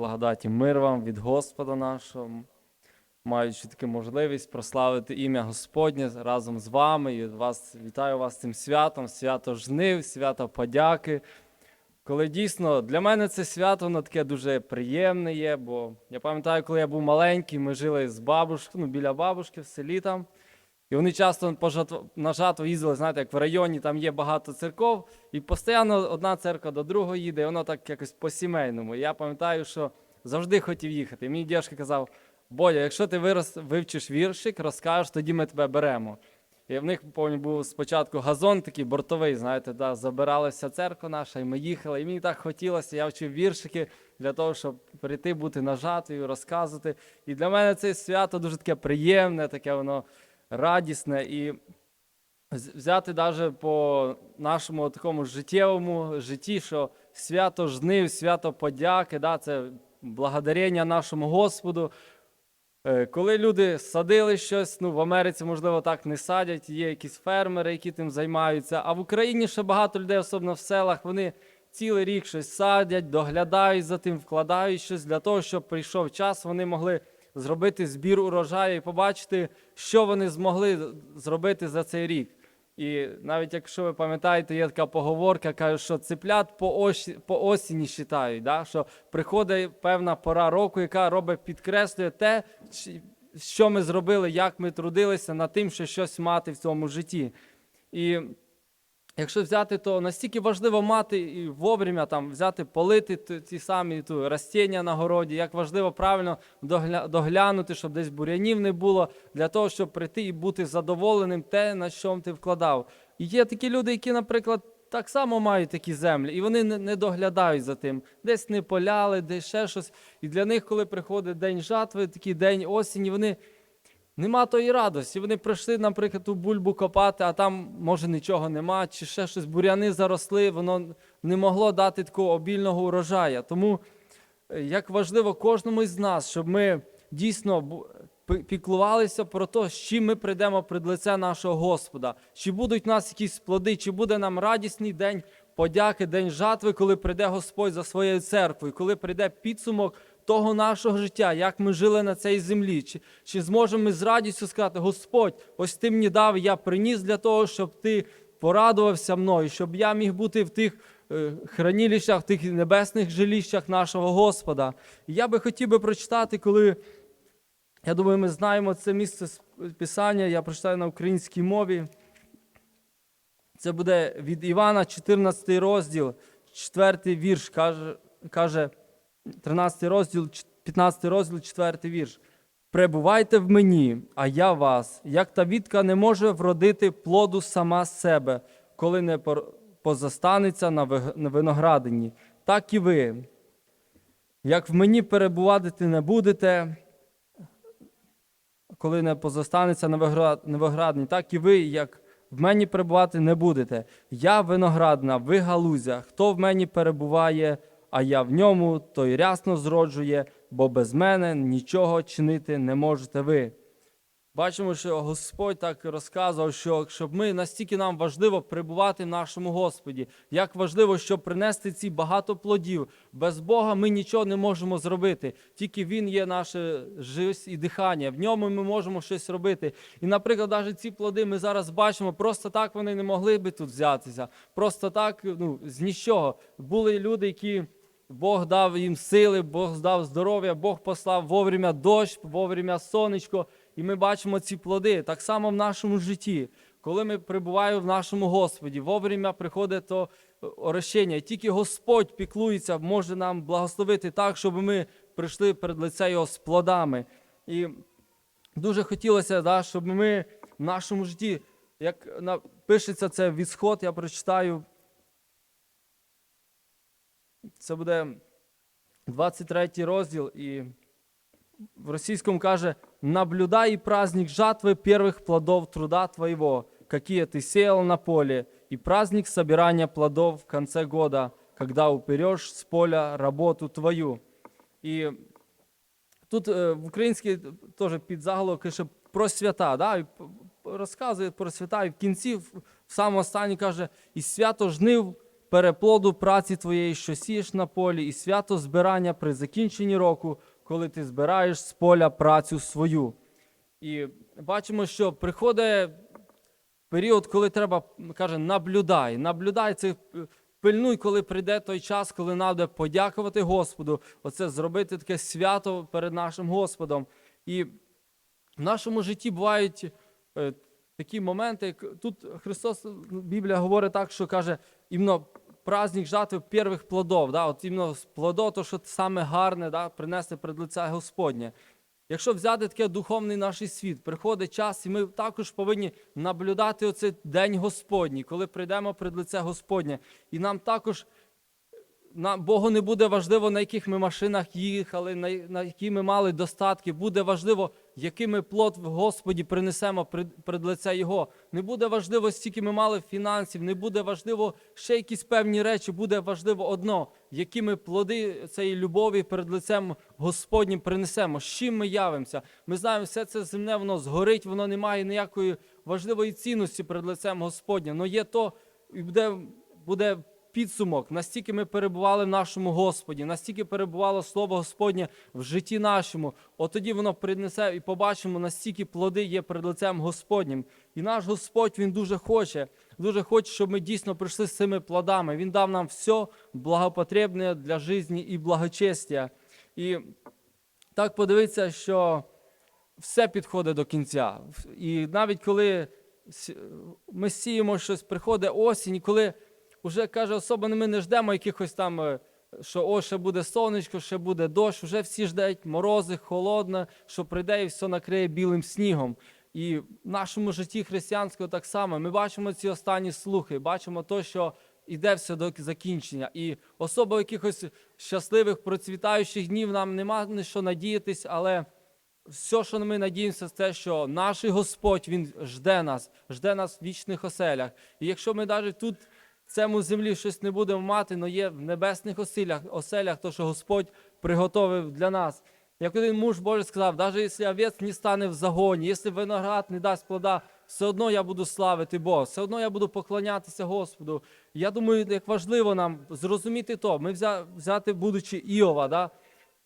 благодаті, мир вам від Господа нашого, маючи таку можливість прославити ім'я Господнє разом з вами. І вас вітаю вас цим святом, свято жнив, свято подяки. Коли дійсно для мене це свято воно таке дуже приємне є, бо я пам'ятаю, коли я був маленький, ми жили з бабушкою, ну, біля бабушки в селі там. І вони часто на жатву їздили, знаєте, як в районі там є багато церков, і постійно одна церква до другої їде, і воно так якось по-сімейному. Я пам'ятаю, що завжди хотів їхати. І мій дядько казав: Бодя, якщо ти вирос, вивчиш віршик, розкажеш, тоді ми тебе беремо. І в них пам'ятаю, був спочатку газон такий бортовий, знаєте, да, забиралася церква наша, і ми їхали. І мені так хотілося, я вчив віршики для того, щоб прийти, бути на жатві, розказувати. І для мене це свято дуже таке приємне, таке воно радісне. І взяти навіть по нашому такому життєвому житті, що свято жнив, свято подяки, да, це благодарення нашому Господу. Е, Коли люди садили щось, ну в Америці, можливо, так не садять, є якісь фермери, які тим займаються. А в Україні ще багато людей, особливо в селах, вони цілий рік щось садять, доглядають за тим, вкладають щось для того, щоб прийшов час, вони могли зробити збір урожаю і побачити, що вони змогли зробити за цей рік. І навіть якщо ви пам'ятаєте, є така поговорка, каже, що циплят по, осі, по осені считають, да? що приходить певна пора року, яка робить, підкреслює те, що ми зробили, як ми трудилися над тим, що щось мати в цьому житті. І якщо взяти, то настільки важливо мати і вовремя там взяти, полити ті самі ту, растіння на городі, як важливо правильно догля, доглянути, щоб десь бур'янів не було, для того, щоб прийти і бути задоволеним те, на що ти вкладав. І є такі люди, які, наприклад, так само мають такі землі, і вони не, доглядають за тим. Десь не поляли, десь ще щось. І для них, коли приходить день жатви, такий день осені, вони Нема тої радості. Вони прийшли, наприклад, ту бульбу копати, а там, може, нічого нема, чи ще щось, буряни заросли, воно не могло дати такого обільного урожая. Тому е, як важливо кожному із нас, щоб ми дійсно піклувалися про те, з чим ми прийдемо пред лице нашого Господа. Чи будуть в нас якісь плоди, чи буде нам радісний день подяки, день жатви, коли прийде Господь за своєю церквою, коли прийде підсумок того нашого життя, як ми жили на цій землі. Чи, чи зможемо ми з радістю сказати, Господь, ось ти мені дав, я приніс для того, щоб ти порадувався мною, щоб я міг бути в тих е, хранилищах, в тих небесних жилищах нашого Господа. І я би хотів би прочитати, коли я думаю, ми знаємо це місце Писання, я прочитаю на українській мові. Це буде від Івана, 14 розділ, 4 вірш, каже, каже 13 розділ, 15 розділ, 4 вірш. Пребувайте в мені, а я вас, як та вітка не може вродити плоду сама себе, коли не позастанеться на виноградині, так і ви. Як в мені перебувати не будете, коли не вигра- на виноградині, так і ви, як в мені перебувати не будете. Я виноградна, ви галузя. Хто в мені перебуває, а я в ньому, той рясно зроджує, бо без мене нічого чинити не можете ви. Бачимо, що Господь так розказував, що щоб ми настільки нам важливо перебувати в нашому Господі, як важливо, щоб принести ці багато плодів. Без Бога ми нічого не можемо зробити. Тільки Він є наше життя і дихання. В ньому ми можемо щось робити. І, наприклад, навіть ці плоди ми зараз бачимо, просто так вони не могли би тут взятися. Просто так, ну, з нічого. Були люди, які. Бог дав їм сили, Бог дав здоров'я, Бог послав вовремя дощ, вовремя сонечко, і ми бачимо ці плоди. Так само в нашому житті. Коли ми перебуваємо в нашому Господі, вовремя приходить то е, орощення. І Тільки Господь піклується, може нам благословити так, щоб ми прийшли перед лице Його з плодами. І дуже хотілося, да, щоб ми в нашому житті, як пишеться це відсход, я прочитаю. Це буде 23 розділ, і в російському каже: наблюдай праздник жатви первых плодов труда твоего, какие ты сеял на поле, и праздник собирания плодов в конце года, когда уперешь с поля работу твою. І тут е, в українській теж під заголовок пише про свята, да? і розказує про свята, і в кінці, в самому останній каже, і свято жнив переплоду праці твоєї, що сієш на полі, і свято збирання при закінченні року, коли ти збираєш з поля працю свою. І бачимо, що приходить період, коли треба, каже, наблюдай. Наблюдай це пильнуй, коли прийде той час, коли треба подякувати Господу, оце зробити таке свято перед нашим Господом. І в нашому житті бувають е, такі моменти, тут Христос, ну, Біблія говорить так, що каже, іменно праздник жатви перших плодов, да, от іменно з плодов, то що саме гарне, да, принести пред лице Господнє. Якщо взяти таке духовний наш світ, приходить час, і ми також повинні наблюдати оцей день Господній, коли прийдемо пред лице Господнє. І нам також нам Богу не буде важливо, на яких ми машинах їхали, на, на які ми мали достатки. Буде важливо, який ми плод в Господі принесемо пред лице Його. Не буде важливо, скільки ми мали фінансів, не буде важливо ще якісь певні речі. Буде важливо одно, які ми плоди цієї любові перед лицем Господнім принесемо. З чим ми явимося? Ми знаємо, все це земне, воно згорить, воно не має ніякої важливої цінності перед лицем Господнім. Но є то, і буде підсумок, настільки ми перебували в нашому Господі, настільки перебувало Слово Господнє в житті нашому, от тоді воно принесе і побачимо, настільки плоди є перед лицем Господнім. І наш Господь Він дуже хоче, дуже хоче, щоб ми дійсно прийшли з цими плодами. Він дав нам все благопотребне для життя і благочестя. І так подивитися, що все підходить до кінця. І навіть коли ми сіємо щось, приходить осінь, і коли вже каже, особо ми не ждемо якихось там, е, що о, ще буде сонечко, ще буде дощ, вже всі ждуть морози, холодно, що прийде і все накриє білим снігом. І в нашому житті християнського так само. Ми бачимо ці останні слухи, бачимо то, що іде все до закінчення. І особо якихось щасливих, процвітаючих днів нам нема на що надіятись, але все, що ми надіємося, це те, що наш Господь Він жде нас, жде нас в вічних оселях. І якщо ми навіть тут цьому землі щось не будемо мати, але є в небесних оселях, оселях, то що Господь приготовив для нас. Як один муж Божий сказав, навіть якщо овець не стане в загоні, якщо виноград не дасть плода, все одно я буду славити Бога, все одно я буду поклонятися Господу. Я думаю, як важливо нам зрозуміти то, ми взяти, будучи Іова, да?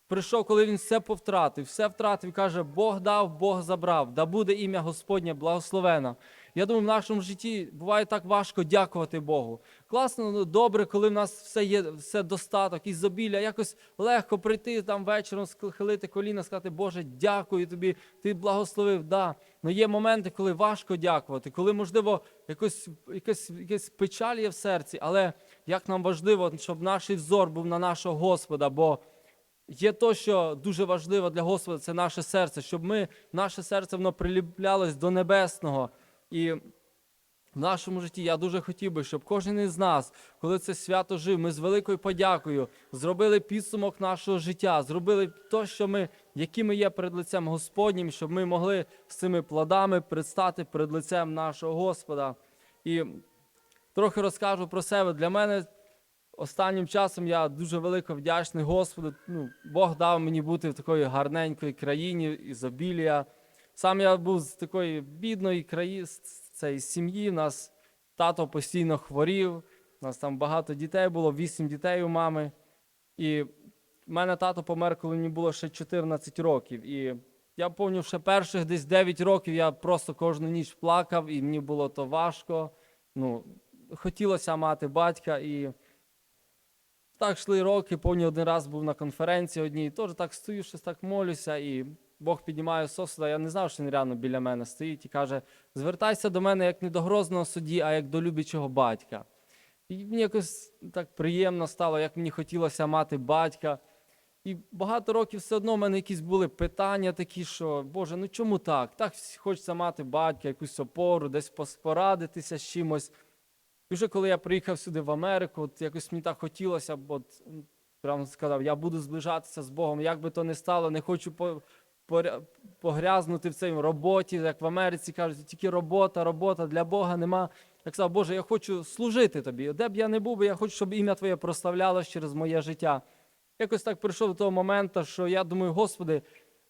Прийшов, коли він все повтратив, все втратив, каже, Бог дав, Бог забрав, да буде ім'я Господнє благословено. Я думаю, в нашому житті буває так важко дякувати Богу. Класно, ну, добре, коли в нас все є, все достаток, ізобілля, якось легко прийти там вечором, схилити коліна, сказати, Боже, дякую тобі, ти благословив. Да. Но є моменти, коли важко дякувати, коли, можливо, якось, якась, якась печаль є в серці, але як нам важливо, щоб наш взор був на нашого Господа, бо Є то, що дуже важливо для Господа, це наше серце, щоб ми, наше серце воно приліплялось до небесного. І в нашому житті я дуже хотів би, щоб кожен із нас, коли це свято жив, ми з великою подякою зробили підсумок нашого життя, зробили те, що ми, які ми є перед лицем Господнім, щоб ми могли з цими плодами предстати перед лицем нашого Господа. І трохи розкажу про себе. Для мене останнім часом я дуже велико вдячний Господу. Ну, Бог дав мені бути в такої гарненької країні, ізобілія. Сам я був з такої бідної країни, з цієї сім'ї. Нас тато постійно хворів, у нас там багато дітей було, вісім дітей у мами. І в мене тато помер, коли мені було ще 14 років. І я пам'ятаю, ще перших десь 9 років я просто кожну ніч плакав, і мені було то важко. Ну, хотілося мати батька. І так йшли роки, повні один раз був на конференції одній, теж так стою, щось так молюся, і Бог піднімає сосуда. Я не знав, що він реально біля мене стоїть і каже: звертайся до мене як не до грозного судді, а як до любячого батька. І мені якось так приємно стало, як мені хотілося мати батька. І багато років все одно в мене якісь були питання такі, що Боже, ну чому так? Так хочеться мати батька, якусь опору, десь порадитися з чимось. І вже коли я приїхав сюди в Америку, от якось мені так хотілося, бо прямо сказав, я буду зближатися з Богом, як би то не стало, не хочу по, поря- погрязнути в цій роботі, як в Америці кажуть, тільки робота, робота для Бога нема. Я сказав, Боже, я хочу служити тобі. Де б я не був, я хочу, щоб ім'я Твоє прославлялось через моє життя. Якось так прийшов до того моменту, що я думаю, Господи,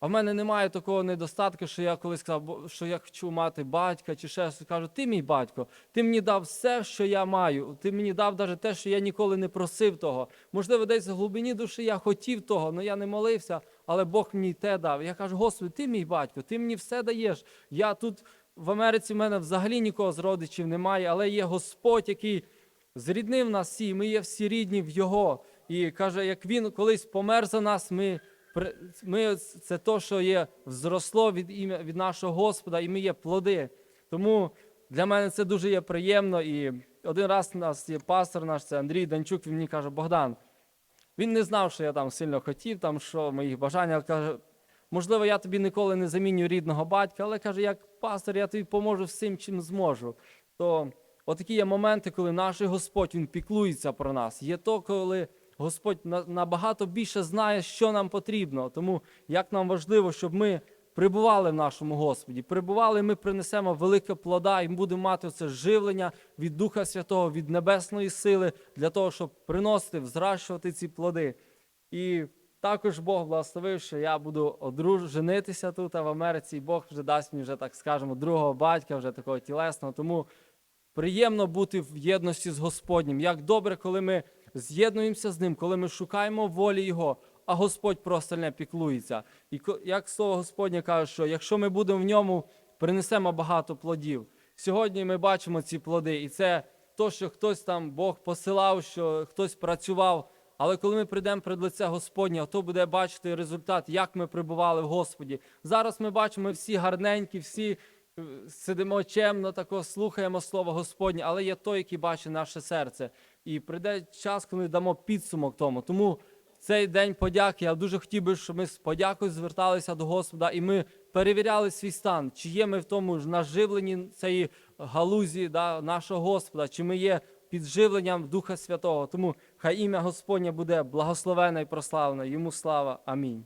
А в мене немає такого недостатку, що я колись сказав, «Бо- що я хочу мати батька чи ще щось. Кажу, ти мій батько, ти мені дав все, що я маю. Ти мені дав навіть те, що я ніколи не просив того. Можливо, десь в глибині душі я хотів того, але я не молився, але Бог мені те дав. Я кажу, Господи, ти мій батько, ти мені все даєш. Я тут в Америці в мене взагалі нікого з родичів немає, але є Господь, який зріднив нас всі, ми є всі рідні в Його. І каже, як він колись помер за нас, ми, ми це то, що є зросло від ім'я від нашого Господа, і ми є плоди. Тому для мене це дуже є приємно. І один раз у нас є пастор наш, це Андрій Данчук, він мені каже, Богдан, він не знав, що я там сильно хотів, там що моїх бажань, але каже, можливо, я тобі ніколи не заміню рідного батька, але каже, як пастор, я тобі поможу всім, чим зможу. То отакі є моменти, коли наш Господь Він піклується про нас. Є то, коли Господь набагато більше знає, що нам потрібно. Тому як нам важливо, щоб ми прибували в нашому Господі. Прибували, ми принесемо велике плода і будемо мати це живлення від Духа Святого, від небесної сили для того, щоб приносити, взращувати ці плоди. І також Бог благословив, що я буду одруж... женитися тут а в Америці, і Бог вже дасть мені вже, так скажемо, другого батька, вже такого тілесного. Тому приємно бути в єдності з Господнім. Як добре, коли ми з'єднуємося з ним, коли ми шукаємо волі Його, а Господь про остальне піклується. І як слово Господнє каже, що якщо ми будемо в ньому, принесемо багато плодів. Сьогодні ми бачимо ці плоди, і це то, що хтось там Бог посилав, що хтось працював. Але коли ми прийдемо перед лице Господнє, то буде бачити результат, як ми прибували в Господі. Зараз ми бачимо всі гарненькі, всі е, сидимо чемно, тако слухаємо слово Господнє, але є той, який бачить наше серце. І прийде час, коли дамо підсумок тому. Тому цей день подяки. Я дуже хотів би, щоб ми з подякою зверталися до Господа, і ми перевіряли свій стан, чи є ми в тому ж наживленні цієї галузі да, нашого Господа, чи ми є під живленням Духа Святого. Тому хай ім'я Господнє буде благословене і прославлене. Йому слава. Амінь.